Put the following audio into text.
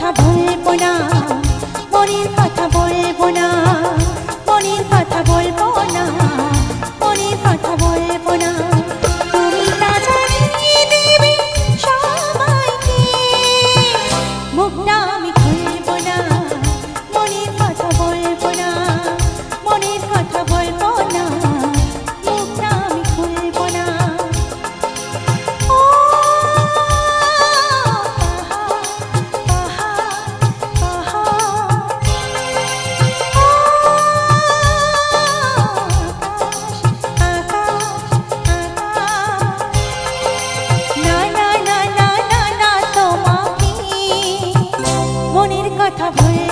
কথা বলব না মনের কথা বলব না মনের কথা বলব কথা ভুলে